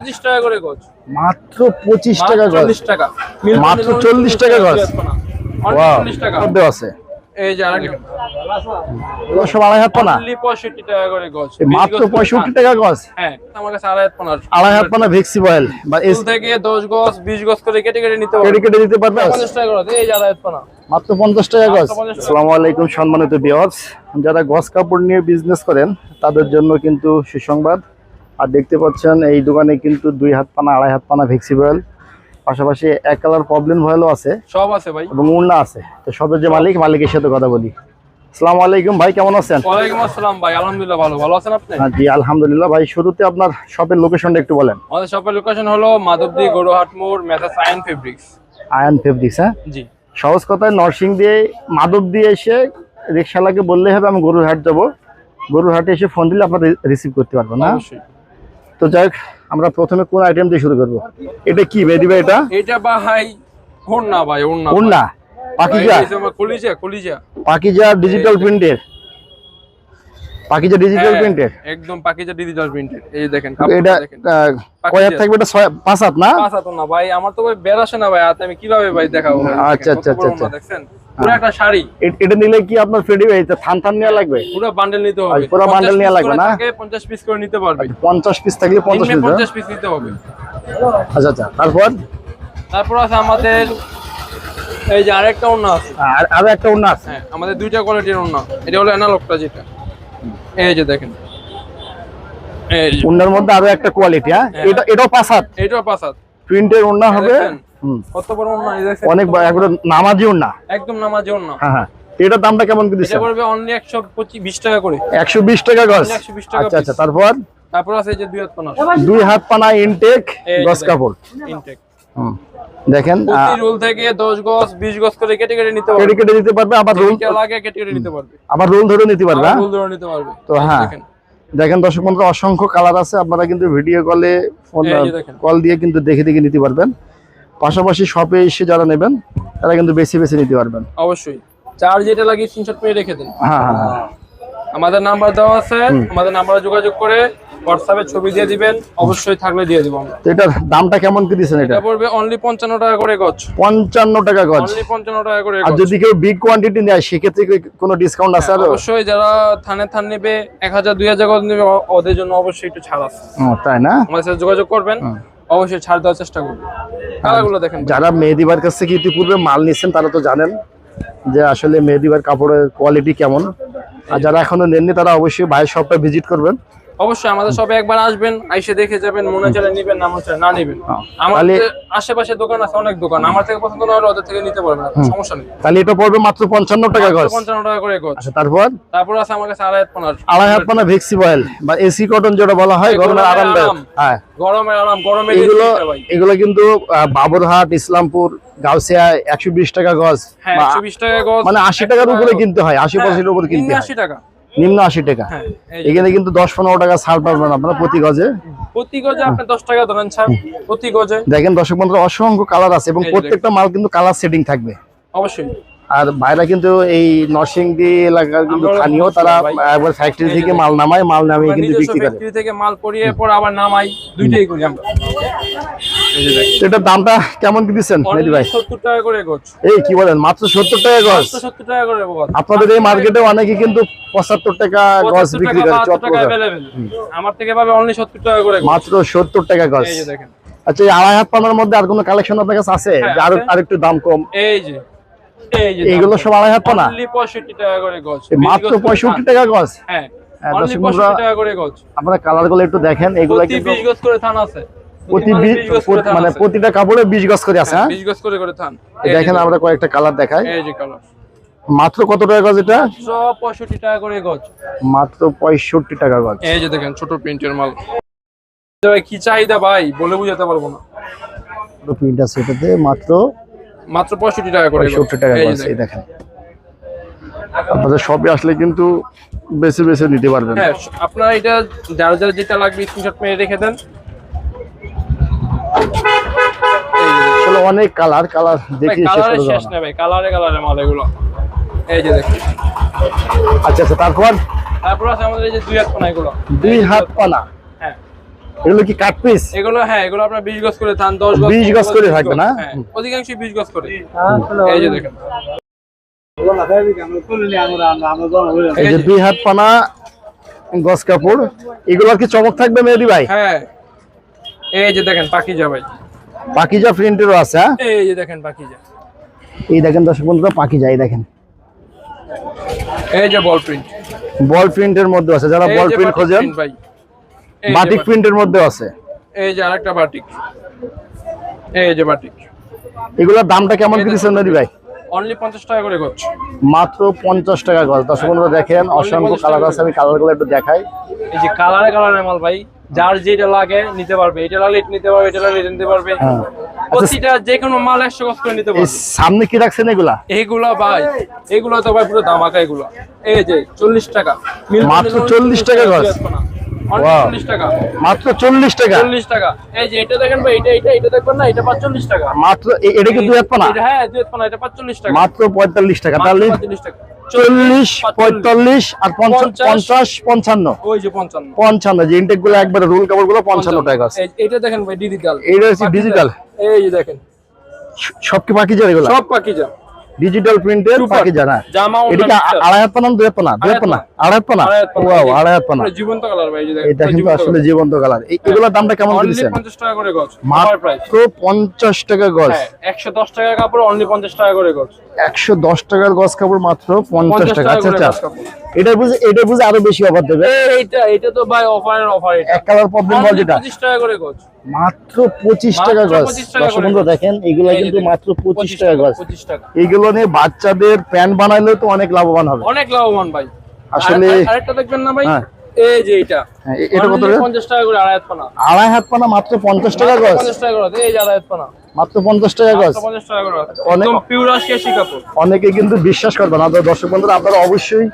পঁচিশ টাকা করে গজ। মাত্র পঁচিশ টাকা গজ। টাকা। মাত্র 40 টাকা গজ? টাকা আছে। এই যে সব আড়াই হাত পানা? Only 65 টাকা করে গজ। মাত্র বিশ গজ করে পঁয়ষট্টি টাকা গজ? হ্যাঁ আমার কাছে আড়াই হাত পানার আড়াই হাত পানা ভেক্সি বয়েল বা এস থেকে দশ গজ বিশ গজ করে কেটে কেটে নিতে কেটে কেটে দিতে পারবে? পঞ্চাশ টাকা করে এই যে আড়াই হাত পানা। মাত্র পঞ্চাশ টাকা গজ। মাত্র 50 টাকা। আসসালামু আলাইকুম সম্মানিত বিয়ার্স যারা গজ কাপড় নিয়ে বিজনেস করেন তাদের জন্য কিন্তু সুসংবাদ। আর দেখতে পাচ্ছেন এই দোকানে কিন্তু দুই হাত পানা আড়াই হাত পানা ভেক্সি বয়েল পাশাপাশি এক কালার প্রবলেম ভয়েলও আছে। সব আছে ভাই। এবং উন্না আছে। তো সবের যে মালিক মালিকের সাথে কথা বলি। আসসালামু আলাইকুম ভাই কেমন আছেন? ওয়ালাইকুম আসসালাম ভাই আলহামদুলিল্লাহ ভালো। ভালো আছেন আপনি? হ্যাঁ, জি আলহামদুলিল্লাহ। ভাই শুরুতে আপনার শপের লোকেশনটা একটু বলেন। আমাদের শপের লোকেশন হলো মাধবদী গরুহাট মোড় মেসা সাইন ফেব্রিক্স আয়ন ফেব্রিক্স হ্যাঁ? জি। সহজ কথায় নরসিং দিয়ে মাদক দিয়ে এসে রিক্সাওয়ালাকে বললেই হবে আমি গরুর হাট যাব। গরুর হাটে এসে ফোন দিলে আপনার রিসিভ করতে পারবেন না অবশ্যই। তো যাই আমরা প্রথমে কোন আইটেম দিয়ে শুরু করব? এটা কি বেদি ভাই এটা? এটা ভাই ওড়না ভাই ওড়না উন্না পাকিজা? কলিজা কলিজা। পাকিজা ডিজিটাল প্রিন্টের পাকিজা ডিজিটাল হ্যাঁ, প্রিন্টের একদম পাকিজা ডিজিটাল প্রিন্টেড এই যে দেখেন এটা কাপড়টা দেখেন। আহ, কয় হাত থাকবে এটা ছয় পাঁচ হাত না? পাঁচ হাত না ভাই আমার তো ভাই বের আসে না ভাই হাতে আমি কীভাবে ভাই দেখাবো? আচ্ছা, আচ্ছা, আচ্ছা, ওড়না দেখছেন? পুরো একটা শাড়ি। এটা নিলে কি আপনার ফ্রেডি থান থান নেওয়া লাগবে? পুরো বান্ডেল নিতে হবে। আচ্ছা, পুরো 50 bundle নেওয়া লাগবে না? থাকে, 50 পিস করে নিতে পারবে। পঞ্চাশ পিস থাকলে পঞ্চাশ পিস 50 পিস নিতে হবে। আচ্ছা আচ্ছা তারপর? তারপর আছে আমাদের এই যে আরেকটা ওড়না আছে। আর আরও একটা উন্না আছে। হ্যাঁ আমাদের দুইটা কোয়ালিটির ওড়না। এটা হলো অ্যানালগটা যেটা। এই যে দেখেন। এই উন্নার মধ্যে আরও একটা কোয়ালিটি হ্যাঁ? হ্যাঁ। এটা এটাও পাঁচ হাত। এইটাও পাঁচ হাত। প্রিন্টের উন্না হবে। কত বড়? অনেক একবারে একদম হ্যাঁ হ্যাঁ। এটার দামটা কেমন কি এটা পড়বে অনলি একশো পঁচিশ বিশ টাকা করে। একশো বিশ টাকা গজ। 120 টাকা আচ্ছা আচ্ছা তারপর? তারপর আছে এই যে দুই হাত পানা। দুই হাত পানা ইনটেক দেখেন। কাপড়। ইনটেক হুম, দেখেন রোল থেকে গজ গজ করে কেটে কেটে নিতে কেটে পারবে। কেটে দিতে পারবে আবার রোল লাগে কেটে কেটে নিতে পারবে। আবার রোল ধরে নিতে পারবে হ্যাঁ? রোল ধরে নিতে পারবে। তো হ্যাঁ। দেখেন। দর্শক বন্ধু অসংখ্য কালার আছে। আপনারা কিন্তু ভিডিও কলে ফোন। কল দিয়ে কিন্তু দেখে দেখে নিতে পারবেন। পাশাপাশি শপে এসে যারা নেবেন তারা কিন্তু বেশি বেশি নিতে পারবেন। অবশ্যই। চার যেটা লাগে স্ক্রিনশট মেরে রেখে দিন। হ্যাঁ হ্যাঁ হ্যাঁ। আমাদের নাম্বার দেওয়া আছে। আমাদের নাম্বারে যোগাযোগ করে হোয়াটসঅ্যাপে ছবি দিয়ে দিবেন। অবশ্যই থাকলে দিয়ে দিব আমরা। এটার দামটা কেমন কি দিচ্ছেন এটা? পড়বে অনলি পঞ্চান্ন টাকা করে গজ। পঞ্চান্ন টাকা গজ। অনলি পঞ্চান্ন টাকা করে আর যদি কেউ বিগ কোয়ান্টিটি নেয় সেক্ষেত্রে কি কোনো ডিসকাউন্ট আছে আরও? অবশ্যই যারা থানে থান নেবে এক হাজার দুই হাজার গজ নেবে ওদের জন্য অবশ্যই একটু ছাড় আছে। তাই না? আমাদের সাথে যোগাযোগ করবেন। অবশ্যই ছাড় দেওয়ার চেষ্টা করব। কালারগুলো দেখেন যারা মেহেদিবার কাছ থেকে ইতিপূর্বে মাল নিচ্ছেন, তারা তো জানেন যে আসলে মেহেদিবার কাপড়ের কোয়ালিটি কেমন। আর যারা এখনও নেননি, তারা অবশ্যই বাইরের শপটা ভিজিট করবেন। অবশ্যই আমাদের সবে একবার আসবেন আইসে দেখে যাবেন মনে চলে নিবেন না মনে চলে না নিবেন। হ্যাঁ। আমাদের আশেপাশে দোকান আছে অনেক দোকান। আমার থেকে পছন্দ না হলে ওদের থেকে নিতে পারবেন সমস্যা নেই। তাহলে এটা পড়বে মাত্র পঞ্চান্ন টাকা গজ। পঞ্চান্ন টাকা করে গজ। আচ্ছা তারপর? তারপর আছে আমার কাছে আড়াই হাত পানার। আড়াই হাত পানা ভেক্সি বয়েল বা এসি কটন যেটা বলা হয় গরমের গরমের আরামদায়ক। আরাম। হ্যাঁ। গরমের আরাম গরমে এগুলো এগুলো কিন্তু বাবুরহাট ইসলামপুর গাউসিয়া একশো বিশ টাকা গজ হ্যাঁ একশো বিশ টাকা গজ। মানে আশি টাকার উপরে কিনতে হয় আশি পার্সেন্টের উপরে কিনতে হয়। আশি টাকা। নিম্ন আশি টাকা। হ্যাঁ এখানে কিন্তু দশ পনেরো টাকা ছাড় পাবেন আপনারা প্রতি গজে। প্রতি গজে আপনি দশ টাকা ধরেন ছাড় প্রতি গজে। দেখেন দর্শক বন্ধুরা অসংখ্য কালার আছে এবং প্রত্যেকটা মাল কিন্তু কালার সেটিং থাকবে। অবশ্যই। আর বাইরে কিন্তু এই নরসিংদী এলাকার কিন্তু স্থানীয় তারা একবার ফ্যাক্টরি থেকে মাল নামায় মাল নামিয়ে কিন্তু বিক্রি করে। ফ্যাক্টরি থেকে মাল পরিয়ে পর আবার নামাই দুইটাই করি আমরা। এই যে দেখেন। তো এটার দামটা কেমন কি দিচ্ছেন ভাই? সত্তর টাকা করে গজ এই কি বলেন মাত্র সত্তর টাকা গজ সত্তর টাকা করে গজ আপনাদের এই মার্কেটে অনেকে কিন্তু পঁচাত্তর টাকা গজ বিক্রি করে আমার থেকে পাবে অনলি সত্তর টাকা করে। মাত্র সত্তর টাকা গজ এই যে দেখেন। আচ্ছা এই আড়াই হাত পানার মধ্যে আর কোনো কালেকশন আপনার কাছে আছে? হ্যাঁ, যে আরও আরেকটু দাম কম। এই যে এই যে এইগুলো সব আড়াই হাত পানা? অনলি পঁয়ষট্টি টাকা করে গজ এই মাত্র গজ করে পঁয়ষট্টি থান। টাকা গজ হ্যাঁ হ্যাঁ, আপনারা কালারগুলো একটু দেখেন এগুলো কিন্তু বিশ গজ করে থান আছে। প্রতি 20 করে মানে প্রতিটা কাপড়ে বিশ গজ করে আছে হ্যাঁ গজ করে করে থান এই দেখেন আমরা কয়েকটা কালার দেখাই। এই যে কালার। মাত্র কত টাকা গজ এটা? সব পঁয়ষট্টি টাকা করে গজ। মাত্র পঁয়ষট্টি টাকা গজ। এই যে দেখেন ছোট প্রিন্টের মাল। ভাই কি চাহিদা ভাই? বলে বুঝাতে পারব না। প্রিন্ট আছে এটাতে মাত্র মাত্র পঁয়ষট্টি টাকা করে গজ। পঁয়ষট্টি টাকা গজ এই দেখেন। দেখেন। আপনাদের শপে আসলে কিন্তু বেছে বেছে নিতে পারবেন। হ্যাঁ আপনার এটা যারা যারা যেটা লাগবে স্ক্রিনশট মেরে রেখে দেন। যে। আসলে অনেক কালার কালার দেখি শেষ কালারে শেষ নেই ভাই কালারে কালারে মাল এগুলো। এই যে দেখেন। আচ্ছা আচ্ছা তারপর? তারপর আছে আমাদের এই যে দুই হাত কোনা এগুলো। দুই হাত পানা? হ্যাঁ। এগুলো কি কাট পিস এগুলো হ্যাঁ এগুলো আপনার গজ করে থান দশ গজ 20 গজ করে থাকবে না? হ্যাঁ, অধিকাংশ গজ করে। এই যে দেখেন। এই যে দুই হাত পানা গস কাপড় এগুলো কি চমক থাকবে মেহেদি ভাই? হ্যাঁ। এই যে দেখেন পাখি ভাই। পাকিজা প্রিন্টেরও আছে হ্যাঁ? এই যে দেখেন পাকিজা। এই দেখেন দর্শক বন্ধুরা পাকিজা এই দেখেন। এই যে বল প্রিন্ট। বল প্রিন্টের মধ্যে আছে যারা বল প্রিন্ট খোঁজেন ভাই। Batik batik. প্রিন্টের মধ্যে আছে। এই যে আরেকটা বাটিক। এই যে বাটিক। এগুলোর দামটা কেমন কি দিচ্ছেন নদী ভাই? অনলি পঞ্চাশ টাকা করে মাত্র পঞ্চাশ টাকা গজ দর্শক বন্ধুরা দেখেন অসংখ্য কালার আছে আমি কালারগুলো একটু দেখাই। এই যে কালারে কালারে মাল ভাই। যার যেটা লাগে নিতে পারবে। এটা লাগলে এটা নিতে পারবে এটা লাগলে এটা নিতে পারবে। হ্যাঁ। প্রতিটা যে কোনো মাল গজ করে নিতে পারবে। সামনে কি রাখছেন এগুলা? এইগুলো ভাই এগুলো তো ভাই পুরো ধামাকা এগুলো। এই যে চল্লিশ টাকা। মিল- মাত্র মিল- 40 টাকা গজ? চল্লিশ টাকা। মাত্র চল্লিশ টাকা? চল্লিশ টাকা। এই যে এটা দেখেন ভাই এটা এটা এটা দেখবেন না এটা পাঁচচল্লিশ টাকা। মাত্র এ- এটা কি দুই হাত পানা? হ্যাঁ দুই পানা এটা পাঁচচল্লিশ টাকা। মাত্র পঁয়তাল্লিশ টাকা। তাহলে টাকা। চল্লিশ পঁয়তাল্লিশ আর পঞ্চাশ পঞ্চান্ন। ওই যে পঞ্চান্ন। পঞ্চান্ন যে ইনটেকগুলো একবারে রুল কাপড়গুলো পঞ্চান্ন টাকা এটা দেখেন ভাই ডিজিটাল এইটা হচ্ছে ডিজিটাল এই যে দেখেন। সব কি বাকি যায় এগুলো? সব পাখি যা ডিজিটাল প্রিন্টের. বাকি জানা জামা এটা আড়াই হাত পানা দুই হাত পানা দুই হাত পানা আড়াই হাত পানা ওয়াও আড়াই হাত পানা জীবন্ত কালার ভাই এই এটা কিন্তু আসলে জীবন্ত কালার এগুলোর দামটা কেমন দিচ্ছেন? পঞ্চাশ টাকা করে গজ অফার প্রাইস মাত্র পঞ্চাশ টাকা গজ। হ্যাঁ একশো দশ টাকার কাপড় অনলি পঞ্চাশ টাকা করে গজ। একশো দশ টাকার গজ কাপড় মাত্র পঞ্চাশ 50 টাকা। টাকা আচ্ছা আচ্ছা। এটা বুঝে এটা বুঝে আরও বেশি অফার দেবে। এইটা এটা তো ভাই অফারের অফার এটা। এক কালার প্রবলেম বল যেটা। 25 টাকা করে গজ। মাত্র পঁচিশ টাকা গজ দর্শক বন্ধু দেখেন এগুলো কিন্তু মাত্র পঁচিশ টাকা গজ 25 টাকা। এইগুলো নিয়ে বাচ্চাদের প্যান্ট বানাইলেও তো অনেক লাভবান হবে। অনেক লাভবান ভাই। আসলে- আরেকটা দেখবেন না ভাই? হ্যাঁ। এই যে এটা হ্যাঁ, এটা কত 50 টাকা করে আড়াই হাত পানা। আড়াই হাত পানা মাত্র পঞ্চাশ টাকা গজ 50 টাকা করে। এই যে আড়াই হাত পানা। মাত্র পঞ্চাশ টাকা গজ 50 টাকা করে। একদম পিওর আশি কাপড় অনেকে কিন্তু বিশ্বাস করবেন দর্শক বন্ধুরা আপনারা অবশ্যই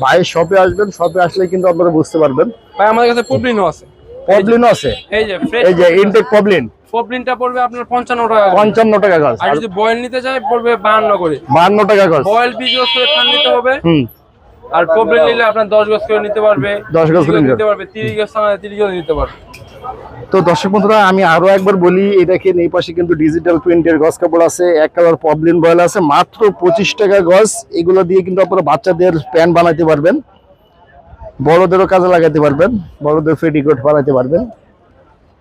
ভাইয়ের শপে আসবেন। শপে আসলে কিন্তু আপনারা বুঝতে পারবেন। ভাই আমাদের কাছে আছে। পবলিনও আছে। এই যে এই যে ইনটেক পবলিন পপলিনটা পড়বে আপনার 55 টাকা করে। পঞ্চান্ন টাকা গজ আর যদি বয়েল নিতে চাই পড়বে 52 করে। বাহান্ন টাকা গজ বয়েল 20 গজ করে থান নিতে হবে। হুম। আর পপলিন নিলে আপনার 10 গজ করে নিতে পারবে। 10 গজ করে নিতে পারবে। 30 গজ সামনে 30 গজ নিতে পারবে। তো দর্শক বন্ধুরা আমি আরও একবার বলি এই দেখেন এই পাশে কিন্তু ডিজিটাল প্রিন্টের গজ কাপড় আছে এক কালার পবলিন বয়েল আছে মাত্র পঁচিশ টাকা গজ এগুলো দিয়ে কিন্তু আপনারা বাচ্চাদের প্যান্ট বানাতে পারবেন। বড়দেরও কাজে লাগাতে পারবেন বড়দের ফেটিকোট বানাতে পারবেন।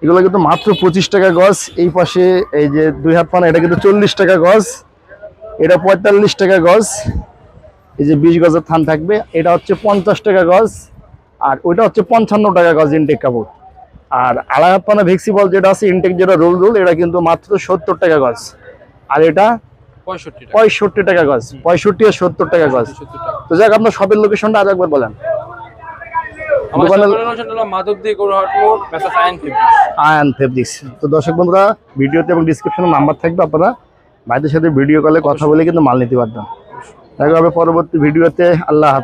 এগুলো কিন্তু মাত্র পঁচিশ টাকা গজ এই পাশে এই যে দুই হাত পানা এটা কিন্তু চল্লিশ টাকা গজ এটা পঁয়তাল্লিশ টাকা গজ এই যে বিশ গজের থান থাকবে এটা হচ্ছে পঞ্চাশ টাকা গজ আর ওইটা হচ্ছে পঞ্চান্ন টাকা গজ ইনটেক কাপড়। আর আড়াই হাত পানা ভেক্সিবল যেটা আছে ইনটেক যেটা রোল রোল এটা কিন্তু মাত্র সত্তর টাকা গজ। আর এটা 65 টাকা। পঁয়ষট্টি টাকা গজ পঁয়ষট্টি আর সত্তর টাকা গজ। তো যাক আপনার শপের লোকেশনটা আর একবার বলেন আমার দোকানের- দোকানের লোকেশন হলো মাধবদী গৌরহাট মোড় মেসা সায়েন্স আয়ান ফেব্রিক্স তো দর্শক বন্ধুরা ভিডিওতে এবং ডিসক্রিপশনে নাম্বার থাকবে আপনারা। ভাইদের সাথে ভিডিও কলে কথা বলে কিন্তু মাল নিতে পারবেন। দেখা হবে পরবর্তী ভিডিওতে আল্লাহ হাফেজ।